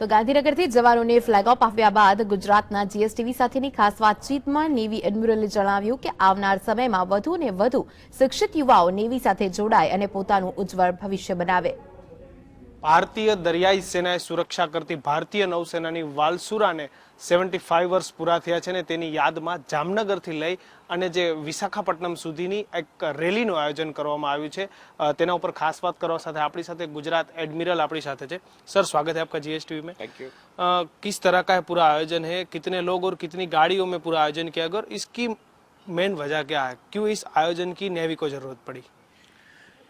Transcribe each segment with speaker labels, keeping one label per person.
Speaker 1: તો ગાંધીનગરથી જવાનોને ફ્લેગ ઓફ આપ્યા બાદ ગુજરાતના જીએસટીવી સાથેની ખાસ વાતચીતમાં નેવી એડમિરલે જણાવ્યું કે આવનાર સમયમાં વધુ ને વધુ શિક્ષિત યુવાઓ નેવી સાથે જોડાય અને પોતાનું ઉજ્જવળ ભવિષ્ય બનાવે.
Speaker 2: ભારતીય દરિયાઈ સેનાએ સુરક્ષા કરતી ભારતીય નૌસેનાની વાલસુરાને સેવન્ટી ફાઈવ વર્ષ પૂરા થયા છે ને તેની યાદમાં જામનગરથી લઈ અને જે વિશાખાપટ્ટનમ સુધીની એક રેલીનું આયોજન કરવામાં આવ્યું છે અ, તેના ઉપર ખાસ વાત કરવા સાથે આપણી સાથે ગુજરાત एडमिरल આપણી સાથે છે सर स्वागत है आपका जीएसटीवी में
Speaker 3: थैंक यू
Speaker 2: अ, किस तरह का है पूरा आयोजन है कितने लोग और कितनी गाड़ियों में पूरा आयोजन किया गया और इसकी मेन वजह क्या है क्यों इस आयोजन की नेवी को जरूरत पड़ी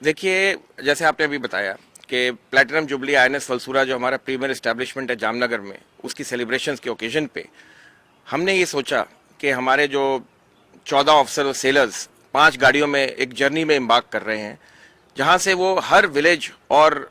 Speaker 3: देखिए जैसे आपने अभी बताया कि प्लेटिनम जुबली आई फलसूरा जो हमारा प्रीमियर इस्टेब्लिशमेंट है जामनगर में, उसकी सेलिब्रेशन के ओकेजन पे, हमने ये सोचा कि हमारे जो चौदह ऑफिसर और सेलर्स पाँच गाड़ियों में एक जर्नी में इम्बाक कर रहे हैं, जहाँ से वो हर विलेज और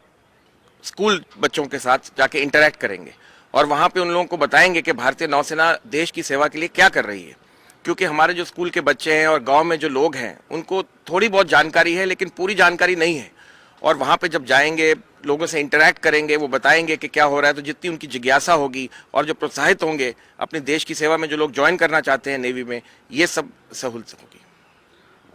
Speaker 3: स्कूल बच्चों के साथ जाके इंटरेक्ट करेंगे। और वहाँ पे उन लोगों को बताएँगे कि भारतीय नौसेना देश की सेवा के लिए क्या कर रही है। क्योंकि हमारे जो स्कूल के बच्चे हैं और गाँव में जो लोग हैं, उनको थोड़ी बहुत जानकारी है, लेकिन पूरी जानकारी नहीं है। और वहाँ पे जब जाएँगे लोगों से इंटरेक्ट करेंगे वो बताएँगे कि क्या हो रहा है तो जितनी उनकी जिज्ञासा होगी और जो प्रोत्साहित होंगे अपने देश की सेवा में जो लोग ज्वाइन करना चाहते हैं नेवी में ये सब सहूलत होगी।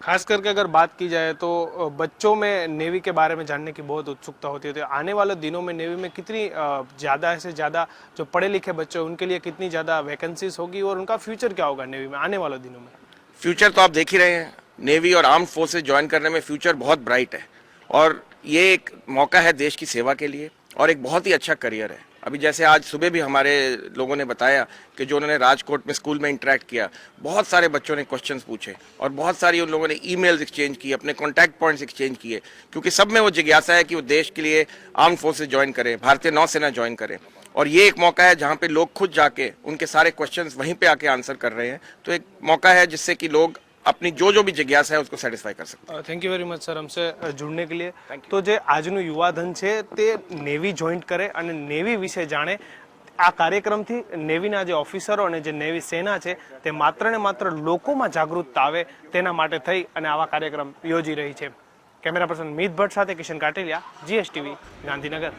Speaker 2: खास करके अगर बात की जाए तो बच्चों में नेवी के बारे में जानने की बहुत उत्सुकता होती है। तो आने वाले दिनों में नेवी में कितनी ज़्यादा से ज़्यादा जो पढ़े लिखे बच्चे उनके लिए कितनी ज़्यादा वैकेंसीज होगी और उनका फ्यूचर क्या होगा नेवी में आने वाले दिनों में?
Speaker 3: फ्यूचर तो आप देख ही रहे हैं। नेवी और आर्म फोर्सेज ज्वाइन करने में फ्यूचर बहुत ब्राइट है। और ये एक मौका है देश की सेवा के लिए और एक बहुत ही अच्छा करियर है। अभी जैसे आज सुबह भी हमारे लोगों ने बताया कि जो उन्होंने राजकोट में स्कूल में इंटरेक्ट किया, बहुत सारे बच्चों ने क्वेश्चंस पूछे और बहुत सारी उन लोगों ने ईमेल्स एक्सचेंज किए, अपने कॉन्टैक्ट पॉइंट्स एक्सचेंज किए, क्योंकि सब में वो जिज्ञासा है कि वो देश के लिए आर्म फोर्सेज ज्वाइन करें, भारतीय नौसेना ज्वाइन करें। और ये एक मौका है जहाँ पे लोग खुद जाके उनके सारे क्वेश्चंस वहीं पे आके आंसर कर रहे हैं। तो एक मौका है जिससे कि लोग अपनी जो जो भी जिज्ञासा है उसको सेटिस्फाई कर सकते
Speaker 2: thank you very much sir हमसे અ, जुड़ने के लिए તો જે આજનું યુવાધન છે તે નેવી જોઈન્ટ કરે અને નેવી વિશે જાણે આ કાર્યક્રમથી નેવીના જે ઓફિસરો અને જે નેવી સેના છે તે માત્ર ને માત્ર લોકોમાં જાગૃતતા આવે તેના માટે થઈ અને આવા કાર્યક્રમ યોજી રહી છે કેમેરા પર્સન મિત ભટ્ટ સાથે કિશન કાટેલિયા જીએસટીવી ગાંધીનગર